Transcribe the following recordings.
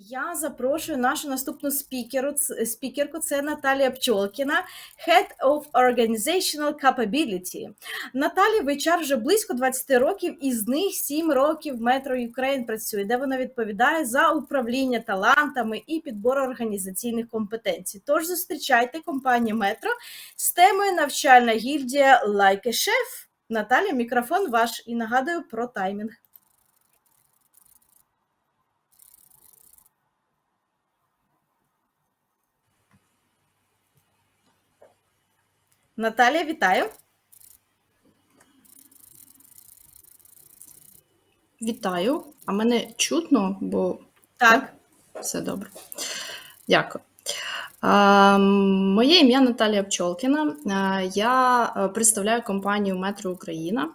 Я запрошую нашу наступну спікеру, спікерку. Це Наталія Пчолкіна, Head of Organizational Capability. Наталі HR вже близько 20 років, із них 7 років Metro Ukraine працює, де вона відповідає за управління талантами і підбор організаційних компетенцій. Тож зустрічайте компанію Metro з темою навчальна гільдія Like a Chef. Наталя, мікрофон ваш і нагадую про таймінг. Наталія, вітаю. Вітаю. А мене чутно, бо Так. все добре. Дякую. Моє ім'я Наталія Пчолкіна. Я е, представляю компанію Метро Україна.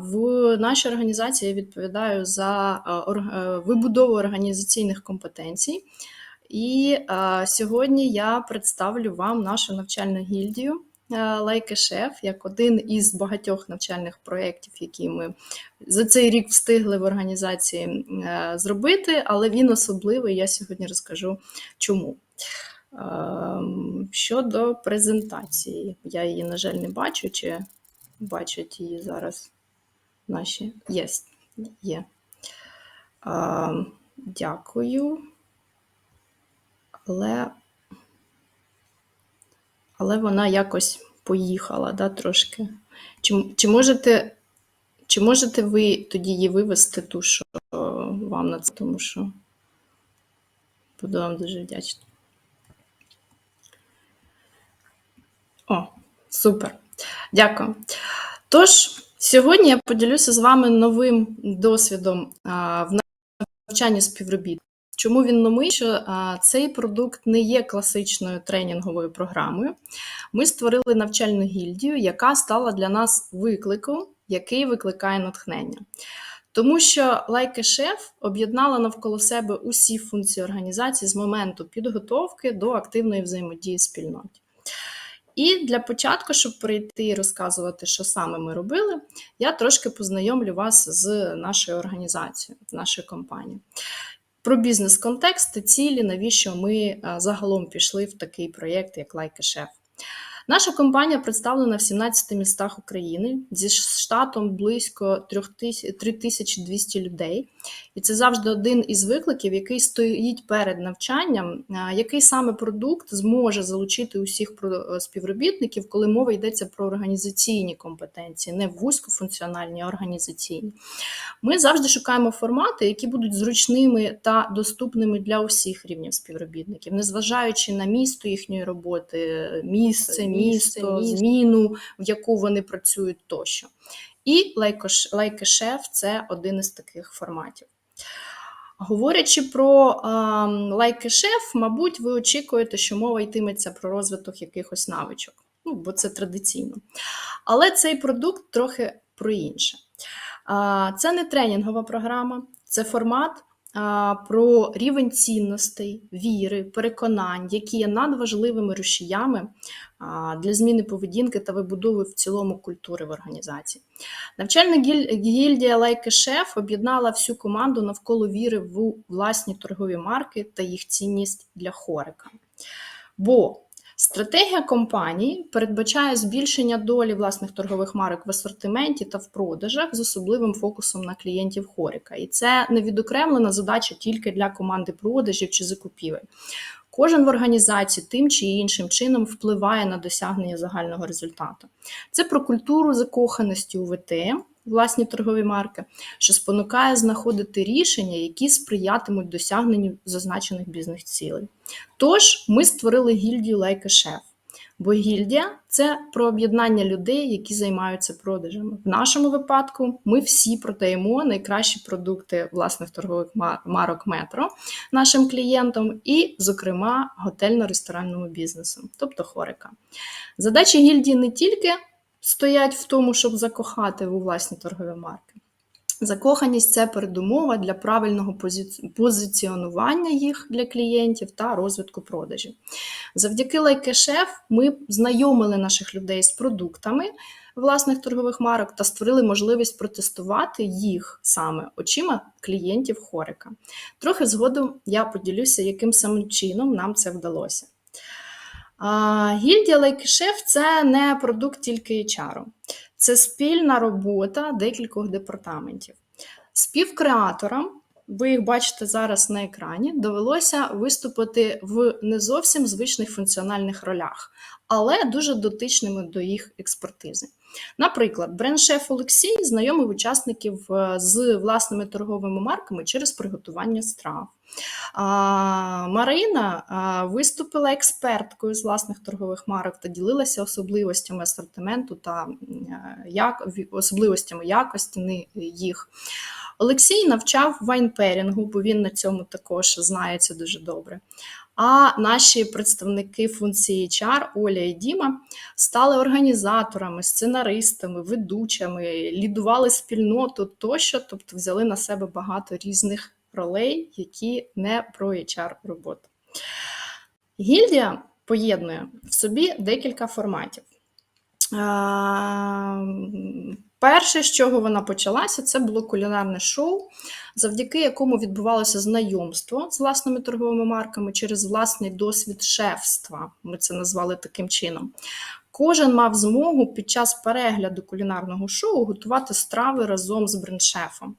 В нашій організації я відповідаю за е, е, вибудову організаційних компетенцій. І сьогодні я представлю вам нашу навчальну гільдію е, Like як один із багатьох навчальних проєктів, які ми за цей рік встигли в організації е, зробити, але він особливий. Я сьогодні розкажу чому. Ем, Щодо презентації, я її, на жаль, не бачу, чи бачать її зараз наші є. є. Дякую. Але, але вона якось поїхала, да, трошки. Чи, чи можете чи можете ви тоді її вивести, ту, що вам на це, тому що буду вам дуже вдячна. О, супер. Дякую. Тож, сьогодні я поділюся з вами новим досвідом в навчанні співробітників. Чому він новий? Що цей продукт не є класичною тренінговою програмою. Ми створили навчальну гільдію, яка стала для нас викликом, який викликає натхнення. Тому що a Chef об'єднала навколо себе усі функції організації з моменту підготовки до активної взаємодії спільноті. І для початку, щоб прийти і розказувати, що саме ми робили, я трошки познайомлю вас з нашою організацією, нашою компанією. Про бізнес-контекст цілі, навіщо ми загалом пішли в такий проєкт, як Like a Chef. Наша компанія представлена в 17 містах України зі штатом близько 3000 3200 людей. І це завжди один із викликів, який стоїть перед навчанням, який саме продукт зможе залучити усіх співробітників, коли мова йдеться про організаційні компетенції, не вузькофункціональні, а організаційні. Ми завжди шукаємо формати, які будуть зручними та доступними для усіх рівнів співробітників, незважаючи на місто їхньої роботи, місце, місто, місто. зміну, в яку вони працюють тощо. І Chef – це один із таких форматів. Говорячи про a мабуть, ви очікуєте, що мова йтиметься про розвиток якихось навичок, ну, бо це традиційно. Але цей продукт трохи про інше. Це не тренінгова програма, це формат про рівень цінностей, віри, переконань, які є надважливими рушіями для зміни поведінки та вибудови в цілому культури в організації. Навчальна гільдія a Chef об'єднала всю команду навколо віри в власні торгові марки та їх цінність для хорика. Бо Стратегія компанії передбачає збільшення долі власних торгових марок в асортименті та в продажах з особливим фокусом на клієнтів Хоріка. І це не відокремлена задача тільки для команди продажів чи закупівель. Кожен в організації тим чи іншим чином впливає на досягнення загального результату. Це про культуру закоханості у ВТМ, власні торгові марки, що спонукає знаходити рішення, які сприятимуть досягненню зазначених бізнес-цілей. Тож ми створили гільдію Chef. Бо гільдія це про об'єднання людей, які займаються продажами. В нашому випадку ми всі продаємо найкращі продукти власних торгових марок метро нашим клієнтам, і, зокрема, готельно-ресторанному бізнесу, тобто хорика. Задачі гільдії не тільки стоять в тому, щоб закохати у власні торгові марки. Закоханість це передумова для правильного позиці- позиціонування їх для клієнтів та розвитку продажів. Завдяки Chef ми знайомили наших людей з продуктами, власних торгових марок та створили можливість протестувати їх саме очима клієнтів Хорика. Трохи згодом я поділюся, яким самим чином нам це вдалося. А, Гільдія Лайкішеф це не продукт тільки HR. Це спільна робота декількох департаментів. Співкреаторам, ви їх бачите зараз на екрані, довелося виступити в не зовсім звичних функціональних ролях, але дуже дотичними до їх експертизи. Наприклад, бренд-шеф Олексій знайомив учасників е, з власними торговими марками через приготування страв. А, Марина а, виступила експерткою з власних торгових марок та ділилася особливостями асортименту та е, як, особливостями якості їх. Олексій навчав вайнперінгу, бо він на цьому також знається дуже добре. А наші представники функції HR Оля і Діма стали організаторами, сценаристами, ведучими, лідували спільноту тощо, тобто взяли на себе багато різних ролей, які не про HR роботу. Гільдія поєднує в собі декілька форматів. Перше, з чого вона почалася, це було кулінарне шоу, завдяки якому відбувалося знайомство з власними торговими марками через власний досвід шефства. Ми це назвали таким чином. Кожен мав змогу під час перегляду кулінарного шоу готувати страви разом з брендшефом.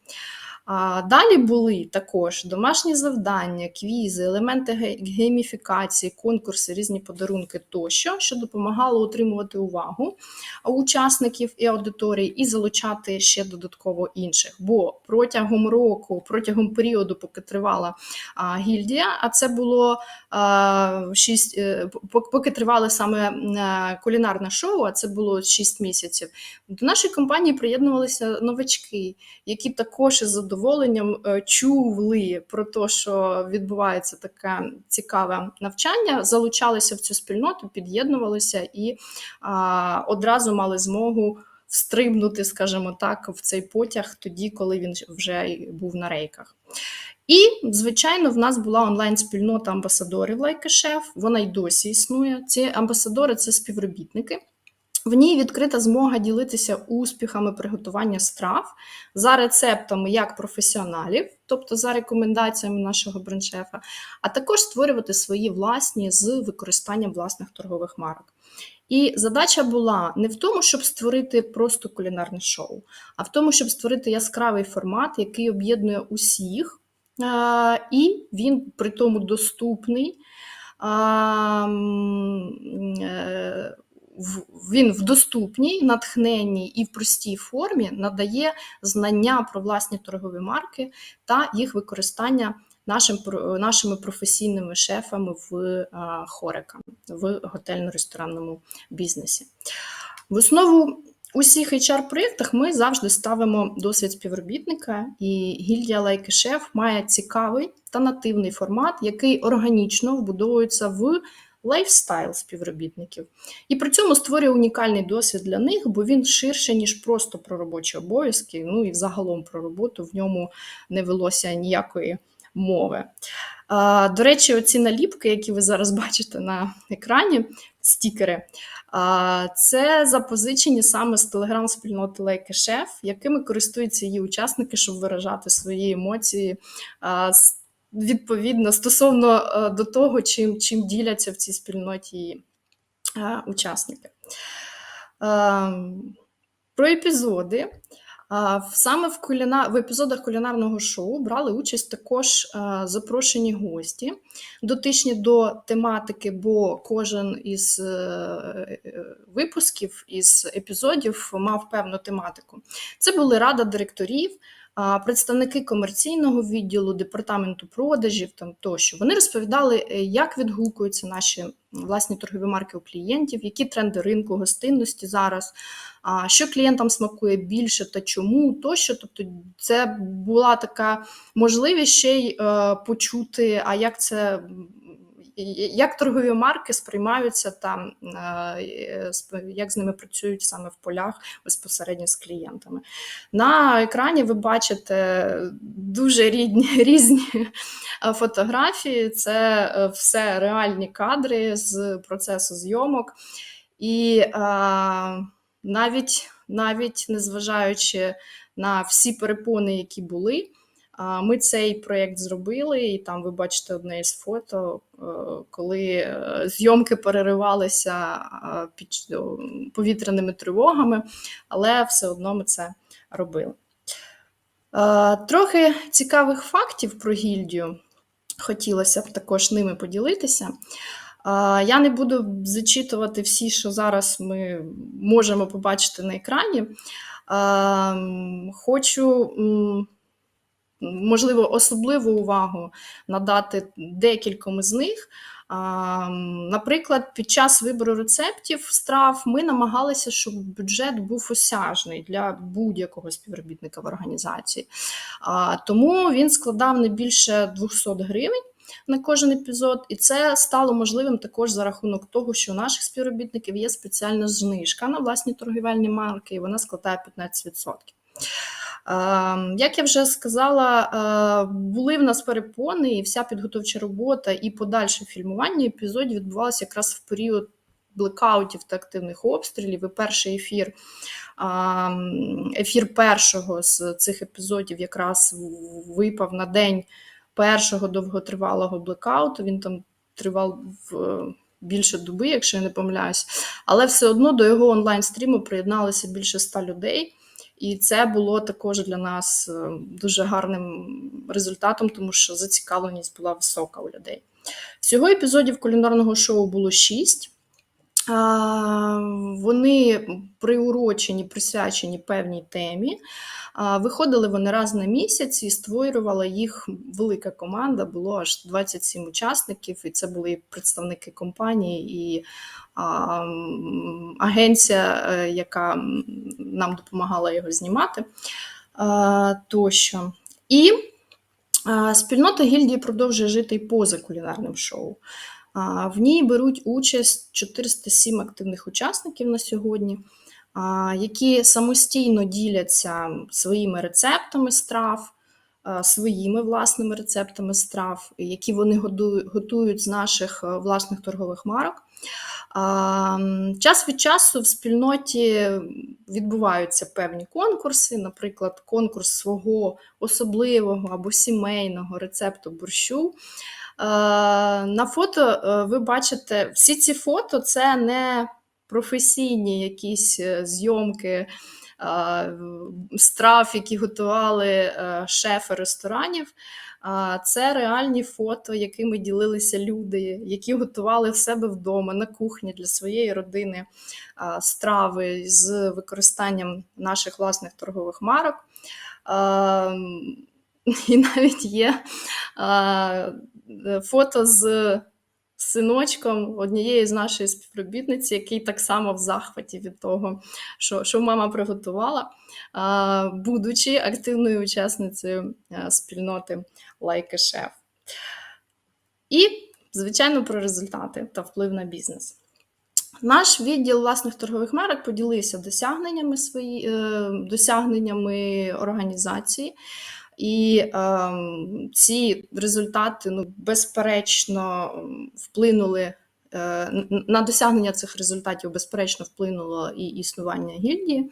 Далі були також домашні завдання, квізи, елементи гейміфікації, конкурси, різні подарунки тощо, що допомагало утримувати увагу учасників і аудиторії і залучати ще додатково інших. Бо протягом року, протягом періоду, поки тривала гільдія, а це було а, шість, е, поки тривало саме е, кулінарне шоу, а це було 6 місяців. До нашої компанії приєднувалися новачки, які також із задоволенням е, чули про те, що відбувається таке цікаве навчання, залучалися в цю спільноту, під'єднувалися і а, одразу мали змогу встрибнути, скажімо так, в цей потяг тоді, коли він вже був на рейках. І, звичайно, в нас була онлайн-спільнота амбасадорів Like Вона й досі існує. Ці амбасадори це співробітники. В ній відкрита змога ділитися успіхами приготування страв за рецептами як професіоналів, тобто за рекомендаціями нашого брендшефа, а також створювати свої власні з використанням власних торгових марок. І задача була не в тому, щоб створити просто кулінарне шоу, а в тому, щоб створити яскравий формат, який об'єднує усіх, і він при тому доступний. Він в доступній, натхненній і в простій формі надає знання про власні торгові марки та їх використання нашим, нашими професійними шефами в а, хорика, в готельно-ресторанному бізнесі. В основу усіх HR-проєктах ми завжди ставимо досвід співробітника, і гільдія a Chef має цікавий та нативний формат, який органічно вбудовується в лайфстайл співробітників. І при цьому створює унікальний досвід для них, бо він ширше, ніж просто про робочі обов'язки. Ну і взагалом про роботу в ньому не велося ніякої мови. А, До речі, оці наліпки, які ви зараз бачите на екрані, стікери, це запозичені саме з телеграм-спільноти Chef, якими користуються її учасники, щоб виражати свої емоції. с- Відповідно, стосовно е, до того, чим, чим діляться в цій спільноті е, учасники. Ем, Про епізоди. Саме в, куліна... в епізодах кулінарного шоу брали участь також е, запрошені гості, дотичні до тематики, бо кожен із е, е, випусків, із епізодів мав певну тематику. Це були рада директорів, представники комерційного відділу, департаменту продажів там тощо. Вони розповідали, е, як відгукуються наші власні торгові марки у клієнтів, які тренди ринку гостинності зараз, що клієнтам смакує більше та чому тощо. Тобто, це була така можливість ще й е, почути, а як це. Як торгові марки сприймаються там, е, як з ними працюють саме в полях безпосередньо з клієнтами. На екрані ви бачите дуже рідні, різні е, фотографії. Це е, все реальні кадри з процесу зйомок. І е, навіть, навіть незважаючи на всі перепони, які були, а, ми цей проєкт зробили, і там ви бачите одне із фото, е, коли е, зйомки переривалися під повітряними тривогами, але все одно ми це робили. Е, Трохи цікавих фактів про гільдію хотілося б також ними поділитися. Я не буду зачитувати всі, що зараз ми можемо побачити на екрані. Е, Хочу, можливо, особливу увагу надати декільком з них. Наприклад, під час вибору рецептів страв ми намагалися, щоб бюджет був осяжний для будь-якого співробітника в організації. Тому він складав не більше 200 гривень на кожен епізод, і це стало можливим також за рахунок того, що у наших співробітників є спеціальна знижка на власні торгівельні марки, і вона складає 15%. Е, Як я вже сказала, е, були в нас перепони, і вся підготовча робота і подальше фільмування епізодів відбувалося якраз в період блекаутів та активних обстрілів. І перший ефір, ефір першого з цих епізодів якраз випав на день першого довготривалого блекауту. Він там тривав в більше доби, якщо я не помиляюсь. Але все одно до його онлайн-стріму приєдналося більше ста людей. І це було також для нас е, дуже гарним результатом, тому що зацікавленість була висока у людей. Всього епізодів кулінарного шоу було шість. Вони приурочені, присвячені певній темі. Виходили вони раз на місяць і створювала їх велика команда, було аж 27 учасників, і це були представники компанії, і агенція, е, яка нам допомагала його знімати тощо. І спільнота гільдії продовжує жити і поза кулінарним шоу. В ній беруть участь 407 активних учасників на сьогодні, які самостійно діляться своїми рецептами страв, своїми власними рецептами страв, які вони готують з наших е, власних торгових марок. Час від часу в спільноті відбуваються певні конкурси, наприклад, конкурс свого особливого або сімейного рецепту борщу. Е, На фото е, ви бачите, всі ці фото це не професійні якісь е, зйомки страв, які готували шефи ресторанів. Це реальні фото, якими ділилися люди, які готували в себе вдома на кухні для своєї родини страви з використанням наших власних торгових марок. І навіть є фото з синочком однієї з нашої співробітниці, який так само в захваті від того, що, що мама приготувала, будучи активною учасницею а, спільноти Like a Chef. І, звичайно, про результати та вплив на бізнес. Наш відділ власних торгових марок поділився досягненнями свої, е, досягненнями організації. І е, ці результати ну, безперечно вплинули е, на досягнення цих результатів, безперечно, вплинуло і існування гільдії.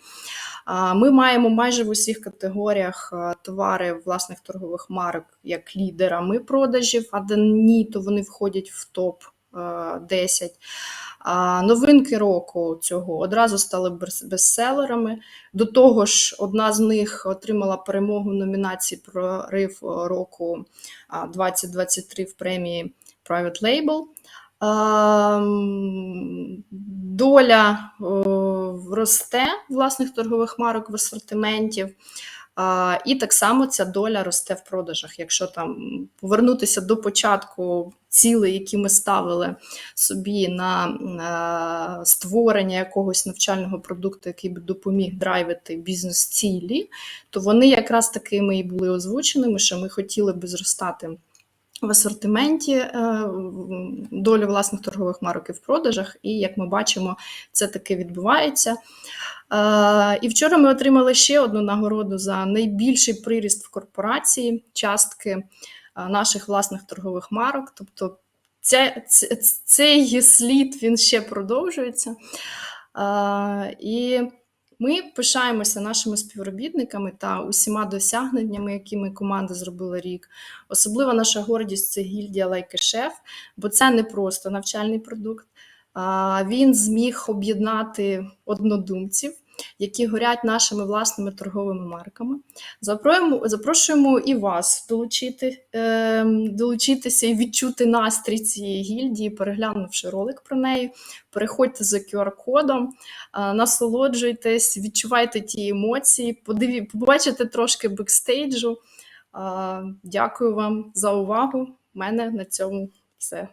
Ми маємо майже в усіх категоріях е, товари власних торгових марок як лідерами продажів, а де ні, то вони входять в топ е, 10. А новинки року цього одразу стали бес- бестселерами. До того ж, одна з них отримала перемогу в номінації Прорив року 2023 в премії Private Label. Доля росте власних торгових марок в асортименті. А, І так само ця доля росте в продажах. Якщо там повернутися до початку цілей, які ми ставили собі на е, створення якогось навчального продукту, який би допоміг драйвити бізнес-цілі, то вони якраз такими і були озвученими, що ми хотіли би зростати в асортименті е, долю власних торгових марок і в продажах. І як ми бачимо, це таки відбувається. Е, І вчора ми отримали ще одну нагороду за найбільший приріст в корпорації частки е, наших власних торгових марок. Тобто ця, цей слід він ще продовжується. І Ми пишаємося нашими співробітниками та усіма досягненнями, які ми команда зробила рік. Особлива наша гордість це гільдія a бо це не просто навчальний продукт. Він зміг об'єднати однодумців, які горять нашими власними торговими марками. Запрошуємо, запрошуємо і вас долучити, е, долучитися і відчути настрій цієї гільдії, переглянувши ролик про неї. Переходьте за QR-кодом, е, насолоджуйтесь, відчувайте ті емоції, подиві, побачите трошки бекстейджу. Е, Дякую вам за увагу. У мене на цьому все.